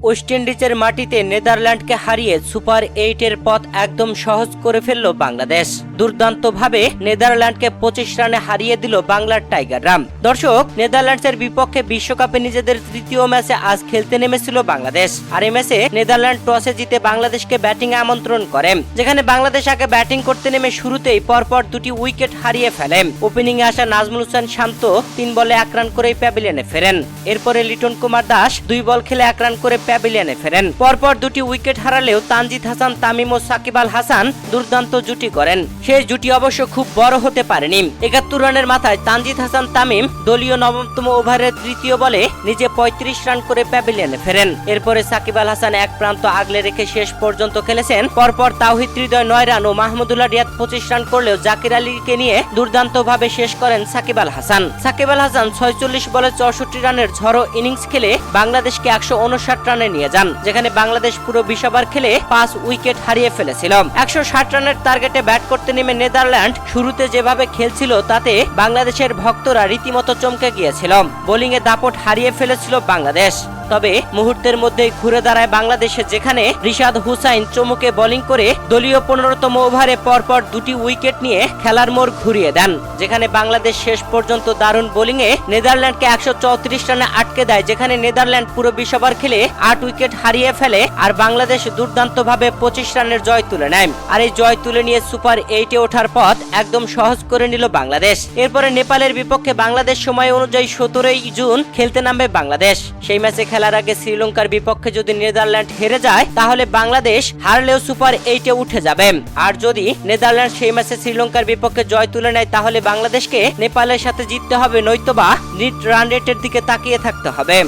West ইন্ডিজের মাটিতে নেদারল্যান্ডকে হারিয়ে সুপার এইটের পথ একদম সহজ করে ফেলল বাংলাদেশ। দুর্দান্তভাবে নেদারল্যান্ডকে পঁচিশ রানে হারিয়ে দিল বাংলার টাইগাররা দর্শক, নেদারল্যান্ডসের বিপক্ষে বিশ্বকাপে নিজেদের তৃতীয় ম্যাচে আজ খেলতে নেমেছিল বাংলাদেশ। আর এই ম্যাচে নেদারল্যান্ড টসে জিতে বাংলাদেশকে ব্যাটিং আমন্ত্রণ করে। যেখানে বাংলাদেশ আগে ব্যাটিং করতে নেমে শুরুতেই পরপর দুটি উইকেট হারিয়ে ফেলে। ওপেনিং এ আসা নাজমুল হোসেন শান্ত তিন বলে এক রান করেই প্যাভিলিয়নে ফেরেন। এরপরে লিটন কুমার দাস দুই বল খেলে এক রান করে প্যাভিলিয়নে ফেরেন। পরপর দুটি উইকেট হারালেও তানজিদ হাসান, তামিম ও সাকিব আল হাসান দুর্দান্ত জুটি করেন। সেই জুটি অবশ্য খুব বড় হতে পারেনি। একাত্তর রানের মাথায় তানজিদ হাসান তামিম দলীয় নবমতম ওভারের তৃতীয় বলে নিজে পঁয়ত্রিশ রান করে প্যাভিলিয়নে ফেরেন। এরপরে সাকিব আল হাসান এক প্রান্ত আগলে রেখে শেষ পর্যন্ত খেলেছেন। পরপর তাওহিদ হৃদয় নয় রান ও মাহমুদুল্লাহ রিয়াদ পঁচিশ রান করলেও জাকির আলীকে নিয়ে দুর্দান্ত ভাবে শেষ করেন সাকিব আল হাসান। সাকিব আল হাসান ছয়চল্লিশ বলে চৌষট্টি রানের ঝড়ো ইনিংস খেলে বাংলাদেশকে একশো উনষাট রানে নিয়ে যান, যেখানে বাংলাদেশ পুরো বিশ ওভার খেলে পাঁচ উইকেট হারিয়ে ফেলেছিল। একশো ষাট রানের টার্গেটে ব্যাট করতে নেমে নেদারল্যান্ড শুরুতে যেভাবে খেলছিল তাতে বাংলাদেশের ভক্তরা রীতিমতো চমকে গিয়েছিল। বোলিং এ দাপট হারিয়ে ফেলেছিল বাংলাদেশ। তবে মুহূর্তের মধ্যেই ঘুরে দাঁড়ায় বাংলাদেশে, যেখানে রিশাদ হুসাইন চমুকে বোলিং করে দলীয় পনেরোতম ওভারে পরপর দুটি উইকেট নিয়ে খেলার মোড় ঘুরিয়ে দেন, যেখানে বাংলাদেশ শেষ পর্যন্ত দারুণ বোলিংয়ে নেদারল্যান্ডকে একশো চৌত্রিশ রানে আটকে দেয়, যেখানে নেদারল্যান্ড পুরো বিশ ওভার খেলে আট উইকেট হারিয়ে ফেলে আর বাংলাদেশ দুর্দান্তভাবে পঁচিশ রানের জয় তুলে নেয়। আর এই জয় তুলে নিয়ে সুপার এইটে ওঠার পথ একদম সহজ করে নিল বাংলাদেশ। এরপরে নেপালের বিপক্ষে বাংলাদেশ সময় অনুযায়ী সতেরোই জুন খেলতে নামবে বাংলাদেশ। সেই ম্যাচে খেলার আগে শ্রীলঙ্কার বিপক্ষে যদি নেদারল্যান্ড হেরে যায়, তাহলে বাংলাদেশ হারলেও সুপার এইটে উঠে যাবে। আর যদি নেদারল্যান্ড সেই ম্যাচে শ্রীলঙ্কার বিপক্ষে জয় তুলে নেয়, তাহলে বাংলাদেশকে নেপালের সাথে জিততে হবে, নয়তোবা নিট রান রেটের দিকে তাকিয়ে থাকতে হবে।